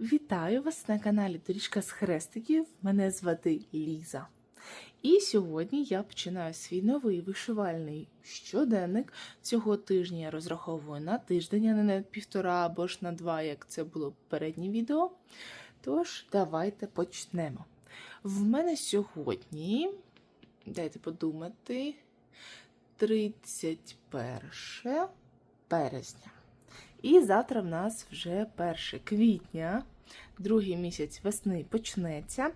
Вітаю вас на каналі Доріжка з Хрестиків. Мене звати Ліза. І сьогодні я починаю свій новий вишивальний щоденник. Цього тижня я розраховую на тиждень, а не на півтора або ж на два, як це було в попереднє відео. Тож, давайте почнемо. В мене сьогодні, дайте подумати, 31 березня. І завтра в нас вже 1 квітня, другий місяць весни почнеться.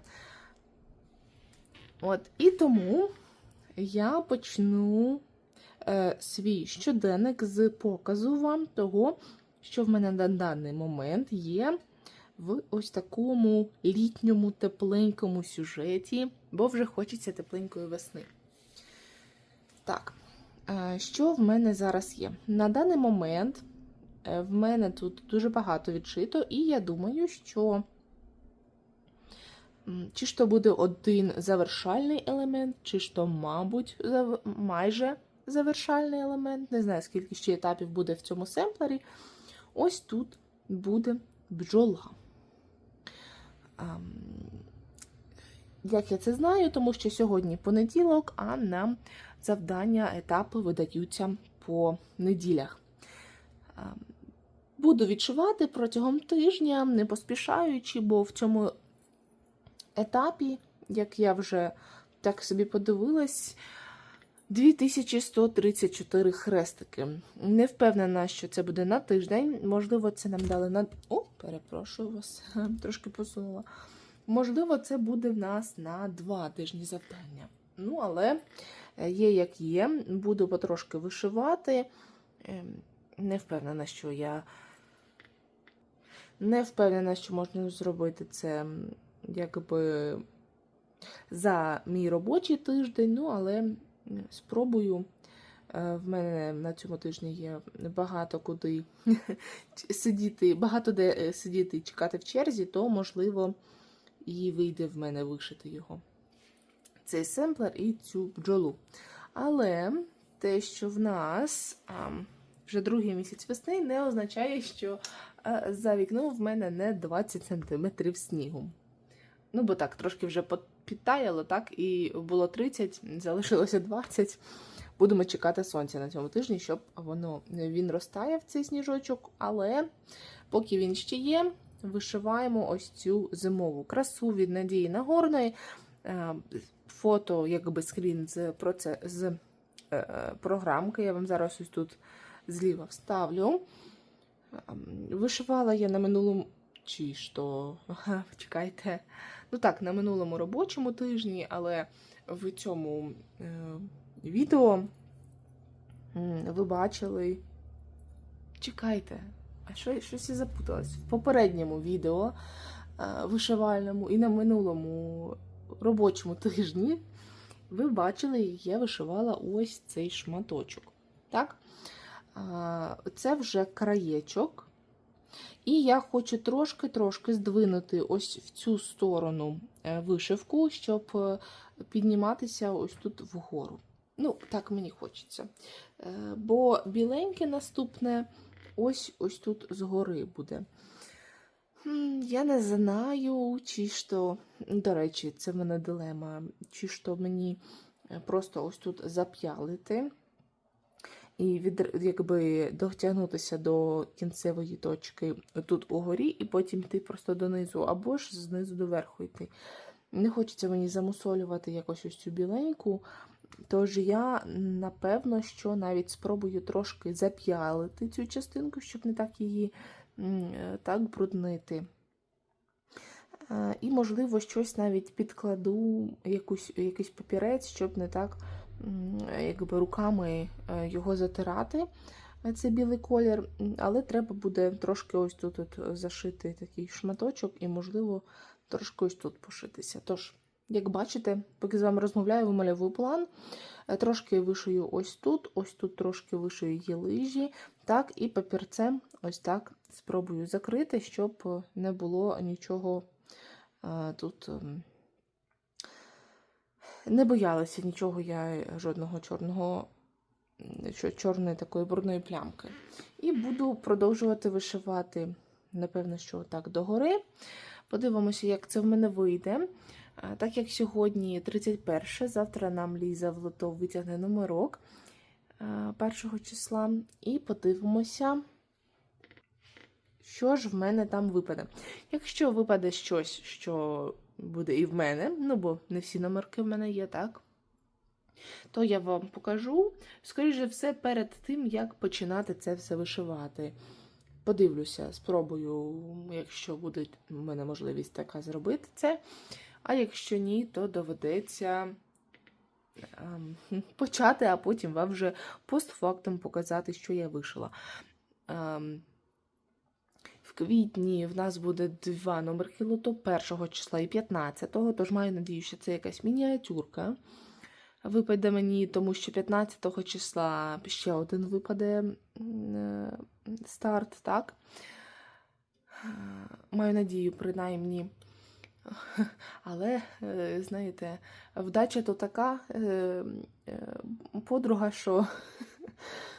От, і тому я почну е, свій щоденник з показу вам того, що в мене на даний момент є в ось такому літньому тепленькому сюжеті, бо вже хочеться тепленької весни. Так, е, що в мене зараз є? На даний момент. Е, В мене тут дуже багато відшито, і я думаю, що чи ж то буде один завершальний елемент, чи ж то, мабуть, зав- майже завершальний елемент. Не знаю, скільки ще етапів буде в цьому семплері. Ось тут буде бджола. Як я це знаю, тому що сьогодні понеділок, а нам завдання, етапи видаються по неділях. Буду відшивати протягом тижня, не поспішаючи, бо в цьому етапі, як я вже так собі подивилась, 2134 хрестики. Не впевнена, що це буде на тиждень. Можливо, це нам дали на. О, перепрошую вас, трошки посунула. Можливо, це буде в нас на два тижні завдання. Ну, але е, є як є. Буду потрошки вишивати. Ем, Не впевнена, що я не впевнена, що можна зробити це якби за мій робочий тиждень, ну але спробую. Е, В мене на цьому тижні є багато куди сидіти, багато де е, сидіти і чекати в черзі, то можливо і вийде в мене вишити його. Цей семплер і цю бджолу. Але те, що в нас а, вже другий місяць весни, не означає, що за вікном в мене не 20 см снігу. Ну, бо так, трошки вже підтаяло, так, і було 30, залишилося 20. Будемо чекати сонця на цьому тижні, щоб воно він розтаяв цей сніжочок. Але поки він ще є, вишиваємо ось цю зимову красу від Надії Нагорної. Е, Фото, якби скрін з, з е, е, програмки. Я вам зараз ось тут зліва вставлю. Вишивала я на минулому. Чи то, Ага, чекайте. Ну так, на минулому робочому тижні, але в цьому е, відео ви бачили. Чекайте, а що, щось я запуталась. В попередньому відео е, вишивальному і на минулому робочому тижні ви бачили, як я вишивала ось цей шматочок. Так? Це вже краєчок. І я хочу трошки-трошки здвинути ось в цю сторону е, вишивку, щоб е, підніматися ось тут вгору. Ну, так мені хочеться. Е, Бо біленьке наступне ось ось тут згори буде. Я не знаю, чи то, до речі, це в мене дилема, чи то мені просто ось тут зап'ялити і від, якби дотягнутися до кінцевої точки тут угорі, і потім йти просто донизу, або ж знизу до верху йти. Не хочеться мені замусолювати якось ось цю біленьку. Тож я, напевно, що навіть спробую трошки зап'ялити цю частинку, щоб не так її так бруднити. Е, І, можливо, щось навіть підкладу, якусь, якийсь папірець, щоб не так якби, руками е, його затирати, е, цей білий колір. Але треба буде трошки ось тут от зашити такий шматочок і, можливо, трошки ось тут пошитися. Тож, як бачите, поки з вами розмовляю, вимальовую план. Е, Трошки вишию ось тут, ось тут трошки вишию її лижі. Так, і папірцем ось так спробую закрити, щоб не було нічого тут. Не боялася нічого я жодного чорного, чорної такої брудної плямки. І буду продовжувати вишивати напевно, що так догори. Подивимося, як це в мене вийде. Так як сьогодні 31, завтра нам Ліза в лото витягне номерок а, першого числа. І подивимося, що ж в мене там випаде. Якщо випаде щось, що буде і в мене, ну бо не всі номерки в мене є, так? То я вам покажу, скоріше все, перед тим, як починати це все вишивати. Подивлюся, спробую, якщо буде в мене можливість така зробити це. А якщо ні, то доведеться ем, почати, а потім вам вже постфактум показати, що я вишила. В квітні в нас буде два номерки лото 1 числа і 15-го, тож маю надію, що це якась мініатюрка. Випаде мені, тому що 15 числа ще один випаде е, старт, так? Е, Маю надію, принаймні. Але, е, знаєте, вдача то така подруга, що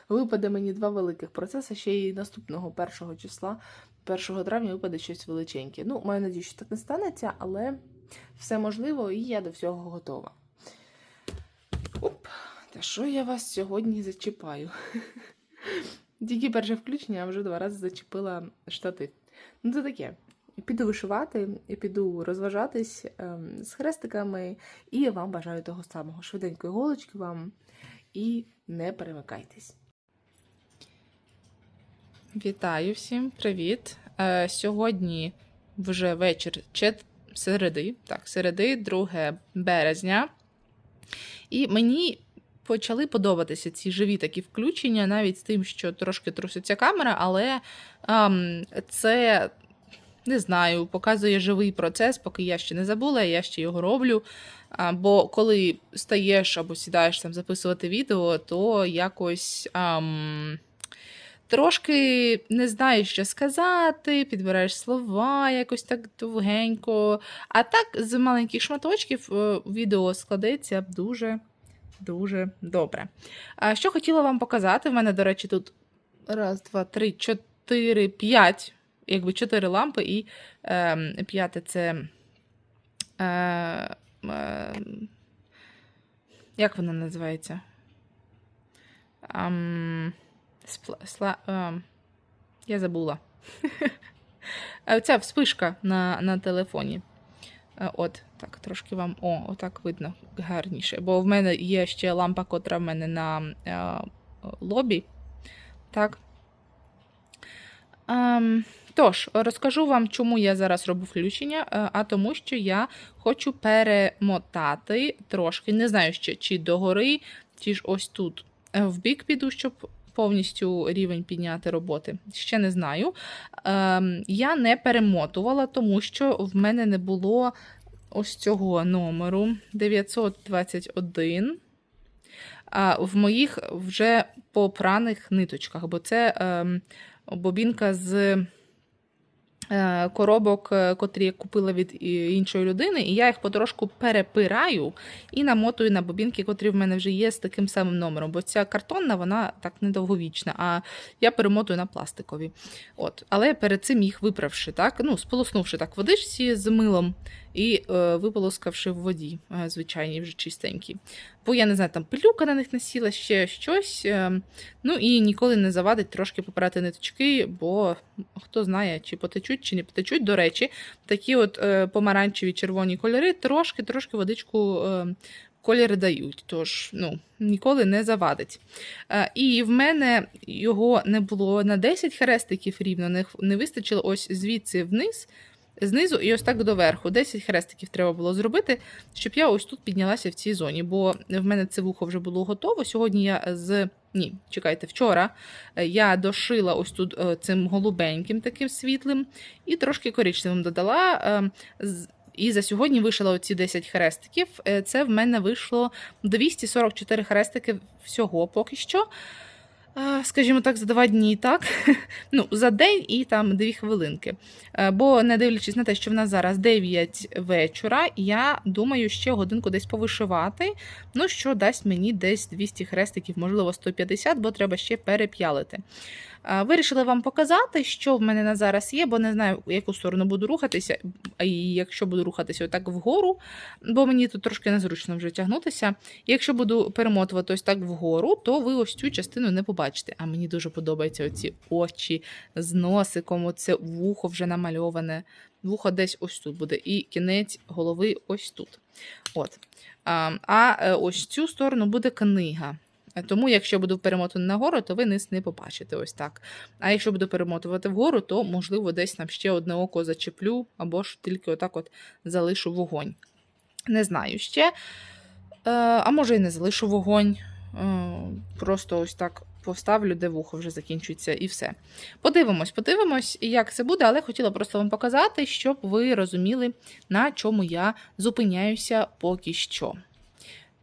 випаде мені два великих процеси, ще й наступного 1 числа, 1 травня випаде щось величеньке. Ну, маю надію, що так не станеться, але все можливо, і я до всього готова. Оп, та що я вас сьогодні зачіпаю? Тільки перше включення, а вже два рази зачепила штатив. Ну, це таке. Піду вишивати, піду розважатись ем, з хрестиками, і я вам бажаю того самого. Швиденької голочки вам і не перемикайтесь. Вітаю всім, привіт. Е, сьогодні вже вечір середи, так, середи, 2 березня. І мені почали подобатися ці живі такі включення, навіть з тим, що трошки труситься камера, але ем, це. Не знаю, показує живий процес, поки я ще не забула, я ще його роблю. Бо коли стаєш або сідаєш там записувати відео, то якось ам, трошки не знаєш, що сказати, підбираєш слова якось так довгенько. А так з маленьких шматочків е, відео складеться дуже дуже добре. А що хотіла вам показати? В мене, до речі, тут раз, два, три, чотири, п'ять. Якби чотири лампи, і е, п'яте це. Е, е, як вона називається? Ам, спла, сла, е, я забула. Ця вспишка на, на телефоні. Е, От, так, трошки вам. О, отак видно гарніше. Бо в мене є ще лампа, котра в мене на е, лобі. Так. Ем, тож, розкажу вам, чому я зараз роблю включення, е, а тому, що я хочу перемотати трошки, не знаю ще, чи догори, чи ж ось тут е, в бік піду, щоб повністю рівень підняти роботи. Ще не знаю. Ем, я не перемотувала, тому що в мене не було ось цього номеру 921. В моїх вже попраних ниточках, бо це ем, бобінка з е, коробок, е, котрі я купила від іншої людини, і я їх потрошку перепираю і намотую на бобінки, котрі в мене вже є з таким самим номером. Бо ця картонна, вона так недовговічна, а я перемотую на пластикові. От. Але перед цим їх виправши, так, ну, сполоснувши так водичці з милом і е, виполоскавши в воді, е, звичайній, вже чистенькій. Бо я не знаю, там пилюка на них насіла, ще щось. Е, ну і ніколи не завадить трошки попирати ниточки, бо хто знає, чи потечуть, чи не потечуть. До речі, такі от е, помаранчеві червоні кольори трошки-трошки водичку. Е, Кольори дають, тож ну, ніколи не завадить. Е, і в мене його не було на 10 хрестиків рівно, не, не вистачило ось звідси вниз, знизу і ось так доверху. 10 хрестиків треба було зробити, щоб я ось тут піднялася в цій зоні. Бо в мене це вухо вже було готово. Сьогодні я з. Ні, чекайте, вчора е, я дошила ось тут е, цим голубеньким таким світлим і трошки коричневим додала. е, І за сьогодні вишила оці 10 хрестиків. Е, Це в мене вийшло 244 хрестики всього поки що. Скажімо так, за два дні, так? Ну, за день і там дві хвилинки. Е, Бо, не дивлячись на те, що в нас зараз 9 вечора, я думаю, ще годинку десь повишивати. Ну, що дасть мені десь 200 хрестиків, можливо, 150, бо треба ще переп'ялити. Вирішила вам показати, що в мене на зараз є, бо не знаю, в яку сторону буду рухатися. І якщо буду рухатися отак вгору, бо мені тут трошки незручно вже тягнутися. Якщо буду перемотувати ось так вгору, то ви ось цю частину не побачите. А мені дуже подобаються оці очі з носиком, оце вухо вже намальоване. Вухо десь ось тут буде, і кінець голови ось тут. От. А, а е, ось цю сторону буде книга. Е, Тому, якщо буду перемотувати нагору, то ви низ не побачите ось так. А якщо буду перемотувати вгору, то, можливо, десь там ще одне око зачеплю, або ж тільки отак от залишу вогонь. Не знаю ще. Е, а може і не залишу вогонь. Е, просто ось так поставлю, де вухо вже закінчується, і все. Подивимось, подивимось, як це буде, але хотіла просто вам показати, щоб ви розуміли, на чому я зупиняюся поки що.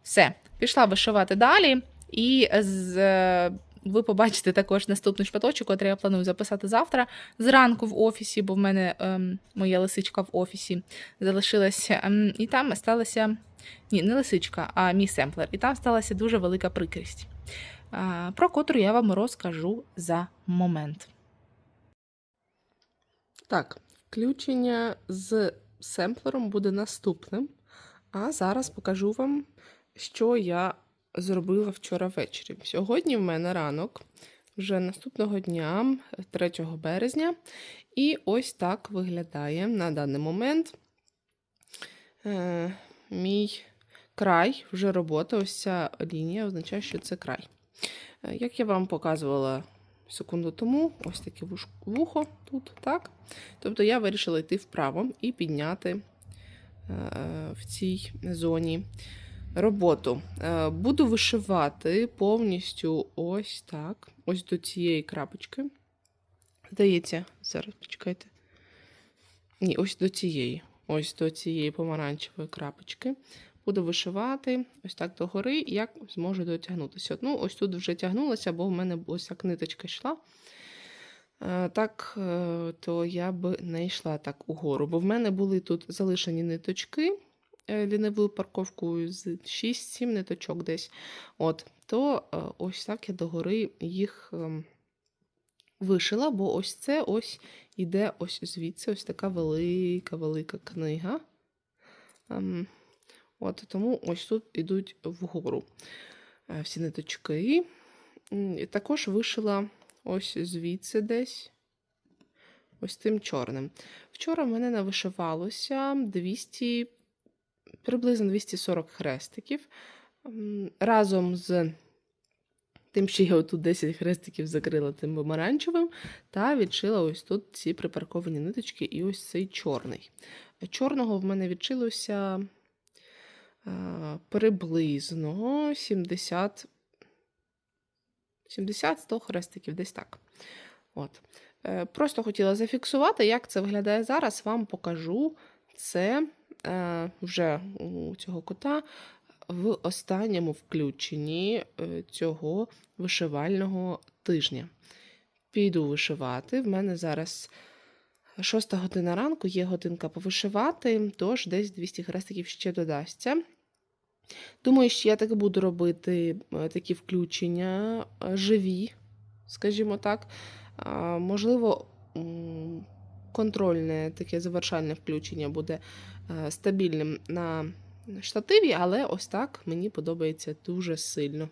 Все, пішла вишивати далі, і з, е, ви побачите також наступний шпаточок, який я планую записати завтра зранку в офісі, бо в мене ем, моя лисичка в офісі залишилася. Ем, і там сталася. Ні, не лисичка, а мій семплер. І там сталася дуже велика прикрість, е, про котру я вам розкажу за момент. Так, включення з семплером буде наступним. А зараз покажу вам, що я зробила вчора ввечері. Сьогодні в мене ранок, вже наступного дня, 3 березня. І ось так виглядає на даний момент е, мій край, вже робота. Ось ця лінія означає, що це край. Е, Як я вам показувала секунду тому, ось таке вухо тут, так? Тобто я вирішила йти вправо і підняти е, в цій зоні роботу. Е, Буду вишивати повністю ось так, ось до цієї крапочки. Здається, зараз почекайте. Ні, ось до цієї. Ось до цієї помаранчевої крапочки. Буду вишивати ось так догори, як зможу дотягнутися. Ну, ось тут вже тягнулася, бо в мене ось як ниточка йшла. Е, Так, е, то я б не йшла так угору, бо в мене були тут залишені ниточки е, лінивою парковкою з 6-7 ниточок десь. От, то е, ось так я догори їх ем, вишила, бо ось це ось іде ось звідси, ось така велика-велика книга. Ем, От, тому ось тут ідуть вгору е, всі ниточки. І також вишила ось звідси десь. Ось тим чорним. Вчора в мене навишивалося 200, приблизно 240 хрестиків. Разом з тим, що я отут 10 хрестиків закрила тим помаранчевим, та відшила ось тут ці припарковані ниточки і ось цей чорний. Чорного в мене відшилося е, приблизно 70 70-100 хрестиків, десь так. От. Е, Просто хотіла зафіксувати, як це виглядає зараз. Вам покажу це вже у цього кота в останньому включенні е, цього вишивального тижня. Піду вишивати. В мене зараз 6 година ранку, є годинка повишивати, тож десь 200 хрестиків ще додасться. Думаю, що я так буду робити е, такі включення е, живі, скажімо так. Можливо, контрольне таке завершальне включення буде е, стабільним на штативі, але ось так мені подобається дуже сильно,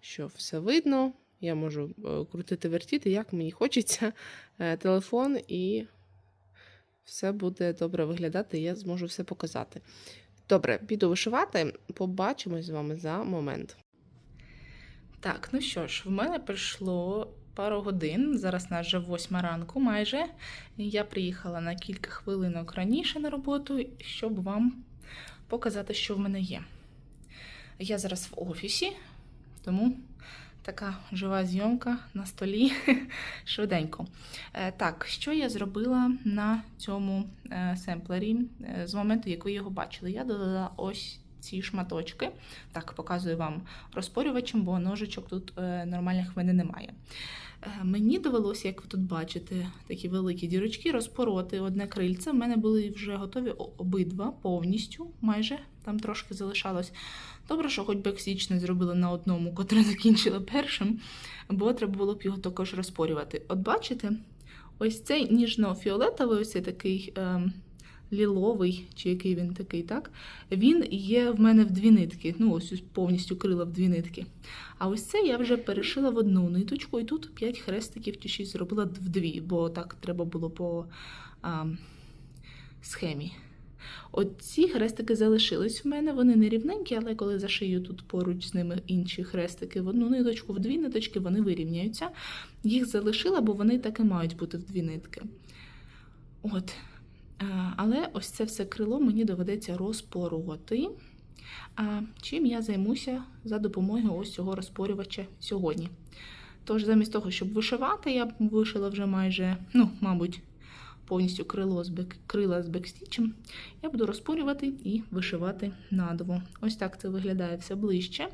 що все видно. Я можу е, крутити, вертіти, як мені хочеться е, телефон, і все буде добре виглядати, я зможу все показати. Добре, піду вишивати. Побачимось з вами за момент. Так, ну що ж, в мене пройшло пару годин. Зараз нас вже восьма ранку майже. Я приїхала на кілька хвилинок раніше на роботу, щоб вам показати, що в мене є. Я зараз в офісі, тому така жива зйомка на столі швиденько. Е, Так, що я зробила на цьому е, семплері е, з моменту, як ви його бачили? Я додала ось ці шматочки. Так, показую вам розпорювачем, бо ножичок тут е, нормальних в мене немає. Е, Мені довелося, як ви тут бачите, такі великі дірочки розпороти одне крильце. У мене були вже готові обидва повністю, майже там трошки залишалось. Добре, що хоч бексіч не зробили на одному, котре закінчила першим, бо треба було б його також розпорювати. От бачите, ось цей ніжно-фіолетовий, ось цей такий ем, ліловий, чи який він такий, так? Він є в мене в дві нитки. Ну, ось повністю крила в дві нитки. А ось це я вже перешила в одну ниточку, і тут 5 хрестиків чи 6 зробила в дві, бо так треба було по а, схемі. От ці хрестики залишились в мене, вони не рівненькі, але коли зашию тут поруч з ними інші хрестики в одну ниточку, в дві ниточки, вони вирівняються. Їх залишила, бо вони так і мають бути в дві нитки. От. Е, Але ось це все крило мені доведеться розпороти. А чим я займуся за допомогою ось цього розпорювача сьогодні. Тож, замість того, щоб вишивати, я вишила вже майже, ну, мабуть, повністю крило з бек, крила з бекстічем. Я буду розпорювати і вишивати надву. Ось так це виглядає все ближче.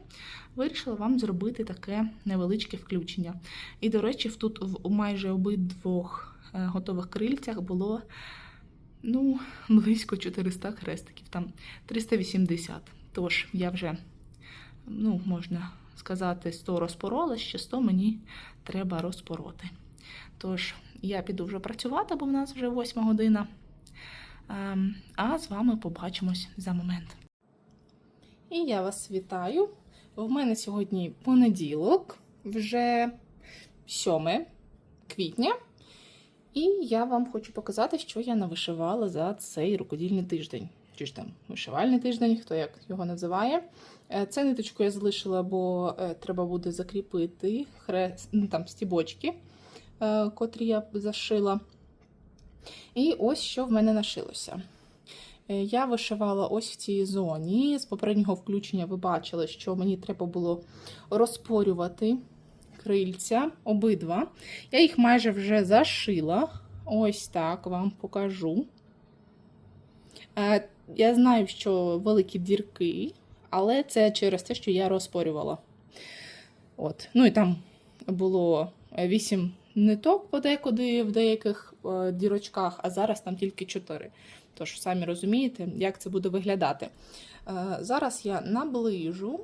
Вирішила вам зробити таке невеличке включення. І, до речі, тут в майже обидвох е, готових крильцях було ну, близько 400 хрестиків, там 380. Тож я вже, ну, можна сказати, 100 розпорола, ще 100 мені треба розпороти. Тож, я піду вже працювати, бо в нас вже 8 година. Ем, А з вами побачимось за момент. І я вас вітаю. В мене сьогодні понеділок, вже 7 квітня. І я вам хочу показати, що я навишивала за цей рукодільний тиждень. Чи ж там вишивальний тиждень, хто як його називає. Е, Це ниточку я залишила, бо е, треба буде закріпити хрест, ну, там стібочки, е, котрі я зашила. І ось що в мене нашилося. Я вишивала ось в цій зоні. З попереднього включення ви бачили, що мені треба було розпорювати крильця обидва. Я їх майже вже зашила. Ось так вам покажу. Е, Я знаю, що великі дірки, але це через те, що я розпорювала. От. Ну і там було 8 ниток подекуди в деяких е, дірочках, а зараз там тільки 4. Тож, самі розумієте, як це буде виглядати. Е, Зараз я наближу,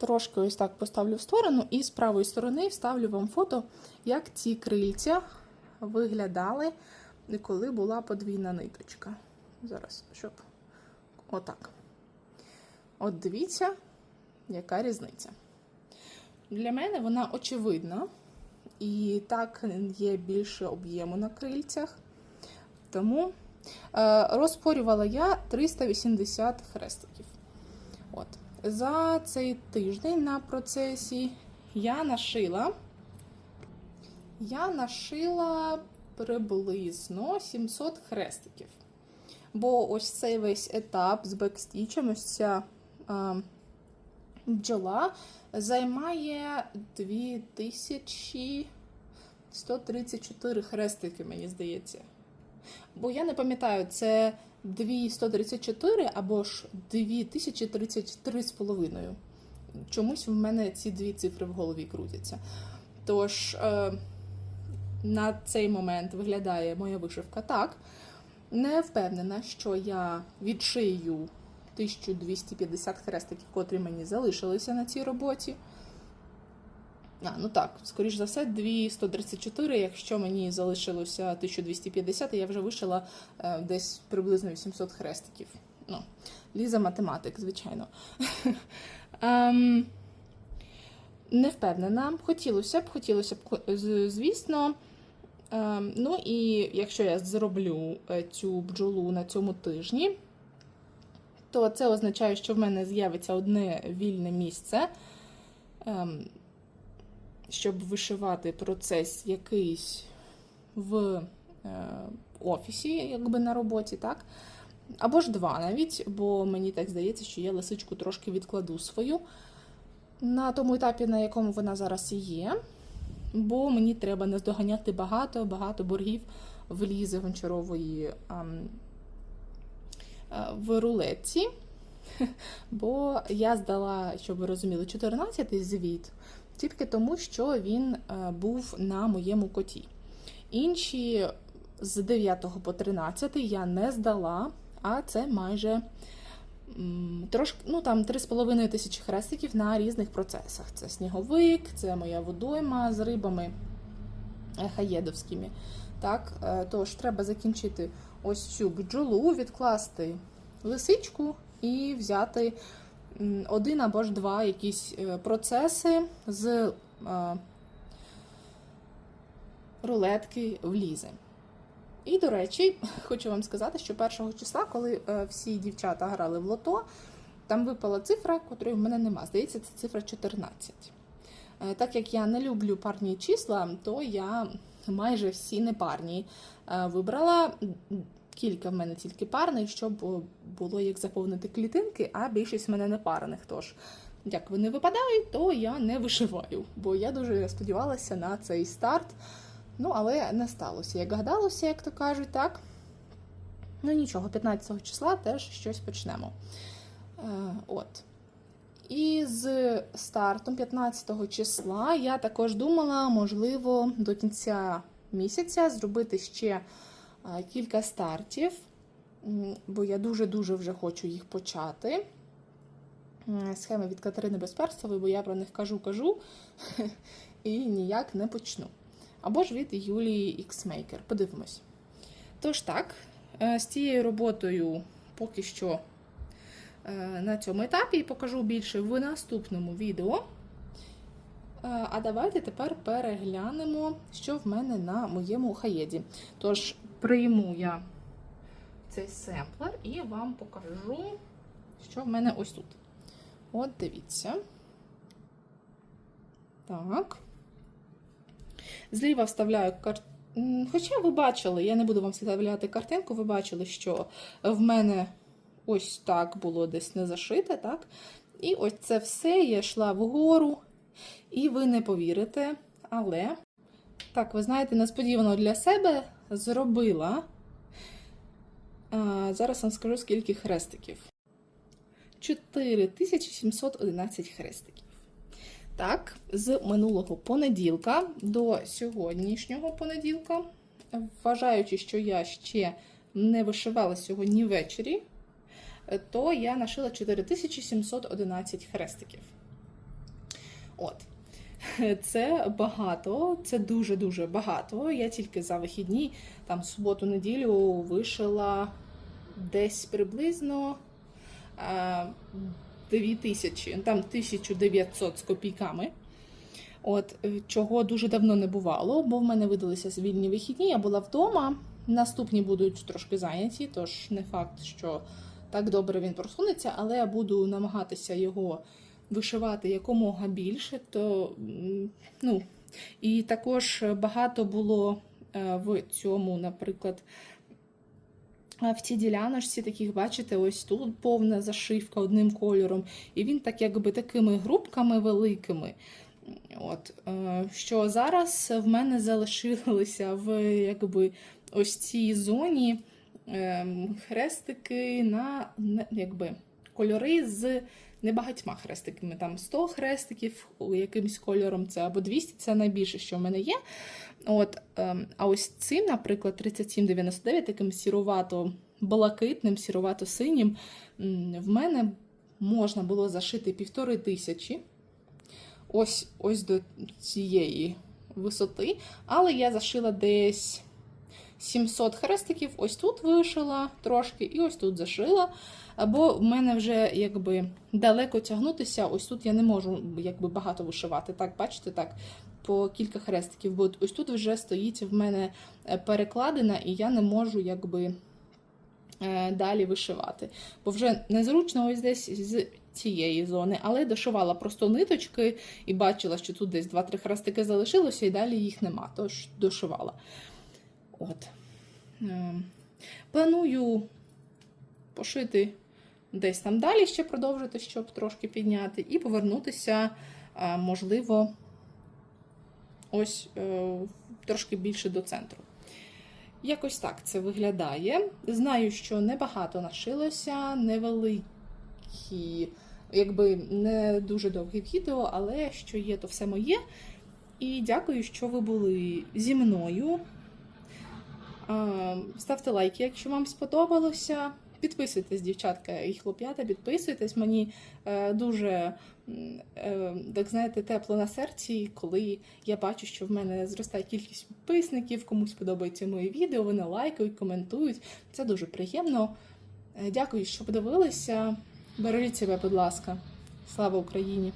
трошки ось так поставлю в сторону, і з правої сторони вставлю вам фото, як ці крильця виглядали, коли була подвійна ниточка. Зараз, щоб отак. От дивіться, яка різниця. Для мене вона очевидна, і так є більше об'єму на крильцях. Тому е, розпорювала я 380 хрестиків. За цей тиждень на процесі я нашила. Я нашила приблизно 700 хрестиків. Бо ось цей весь етап з бекстічем, ось ця а, бджола займає 2134 хрестики, мені здається. Бо я не пам'ятаю, це 2134 або ж 2033 з половиною. Чомусь в мене ці дві цифри в голові крутяться. Тож, е, на цей момент виглядає моя вишивка так. Не впевнена, що я відшию 1250 хрестиків, котрі мені залишилися на цій роботі. А, ну так, скоріш за все, 2134, якщо мені залишилося 1250, я вже вишила е, десь приблизно 800 хрестиків. Ну, Ліза математик, звичайно. Ем, не впевнена. Хотілося б, хотілося б, звісно. Ем, ну і якщо я зроблю е, цю бджолу на цьому тижні, то це означає, що в мене з'явиться одне вільне місце, ем, щоб вишивати процес якийсь в е, офісі, якби на роботі, так? Або ж два навіть, бо мені так здається, що я лисичку трошки відкладу свою на тому етапі, на якому вона зараз і є. Бо мені треба наздоганяти багато-багато боргів в Лізи Гончарової ам, а, в рулетці. Бо я здала, щоб ви розуміли, 14-й звіт тільки тому, що він е, був на моєму коті. Інші з 9 по 13 я не здала, а це майже трошки, ну там 3,5 тисячі хрестиків на різних процесах. Це сніговик, це моя водойма з рибами е, хаєдовськими. Так, е, тож треба закінчити ось цю бджолу, відкласти лисичку і взяти один або ж два якісь е, процеси з е, рулетки влізе. І, до речі, хочу вам сказати, що першого числа, коли е, всі дівчата грали в лото, там випала цифра, котрої в мене нема. Здається, це цифра 14. Е, Так як я не люблю парні числа, то я майже всі непарні вибрала. Кілька в мене тільки парних, щоб було як заповнити клітинки, а більшість в мене не парних. Тож, як вони випадають, то я не вишиваю, бо я дуже сподівалася на цей старт. Ну, але не сталося. Як гадалося, як то кажуть, так. Ну нічого, 15 числа теж щось почнемо. Е, от. І з стартом 15 числа я також думала, можливо, до кінця місяця зробити ще кілька стартів, бо я дуже-дуже вже хочу їх почати. Схеми від Катерини Безперстової, бо я про них кажу-кажу і ніяк не почну. Або ж від Юлії Xmaker. Подивимось. Тож так, е, з цією роботою поки що е, на цьому етапі і покажу більше в наступному відео. Е, А давайте тепер переглянемо, що в мене на моєму хаєді. Тож, прийму я цей семплер і вам покажу, що в мене ось тут. От дивіться. Так. Зліва вставляю картинку. Хоча ви бачили, я не буду вам вставляти картинку, ви бачили, що в мене ось так було десь не зашите, так? І ось це все я йшла вгору, і ви не повірите, але, так, ви знаєте, несподівано для себе зробила. А, зараз вам скажу, скільки хрестиків. 4711 хрестиків. Так, з минулого понеділка до сьогоднішнього понеділка, вважаючи, що я ще не вишивала сьогодні ввечері, то я нашила 4711 хрестиків. От. Це багато, це дуже-дуже багато. Я тільки за вихідні, там суботу-неділю вишила десь приблизно. е, 2000, там 1900 з копійками. От, е, чого дуже давно не бувало, бо в мене видалися вільні вихідні, я була вдома. Наступні будуть трошки зайняті, тож не факт, що так добре він просунеться, але я буду намагатися його вишивати якомога більше. То, ну, і також багато було е, в цьому, наприклад, В цій діляночці таких, бачите, ось тут повна зашивка одним кольором, і він так якби такими групками великими. От, е, Що зараз в мене залишилися в якби, ось цій зоні ем, хрестики на, якби, кольори з небагатьма хрестиками. Там 100 хрестиків якимось кольором, це або 200 це найбільше, що в мене є. От, ем, а ось цим, наприклад, 3799, таким сірувато-блакитним, сірувато-синім, в мене можна було зашити півтори тисячі. Ось, ось до цієї висоти. Але я зашила десь 700 хрестиків, ось тут вишила трошки, і ось тут зашила. Бо в мене вже якби далеко тягнутися, ось тут я не можу якби багато вишивати. Так, бачите, так, по кілька хрестиків. Бо ось тут вже стоїть в мене е, перекладина, і я не можу якби е, далі вишивати. Бо вже незручно ось десь з цієї зони, але дошивала просто ниточки і бачила, що тут десь 2-3 хрестики залишилося, і далі їх нема, тож дошивала. От. Ем, Планую пошити десь там далі ще продовжити, щоб трошки підняти, і повернутися, е, можливо, ось е, трошки більше до центру. Якось так це виглядає. Знаю, що небагато нашилося, невеликий такі, якби не дуже довге відео, але що є, то все моє. І дякую, що ви були зі мною. Ставте лайки, якщо вам сподобалося. Підписуйтесь, дівчатка і хлоп'ята, підписуйтесь. Мені е, дуже е, так знаєте, тепло на серці, коли я бачу, що в мене зростає кількість підписників, комусь подобаються мої відео, вони лайкають, коментують. Це дуже приємно. Е, Дякую, що подивилися. Бережіть себе, будь ласка. Слава Україні!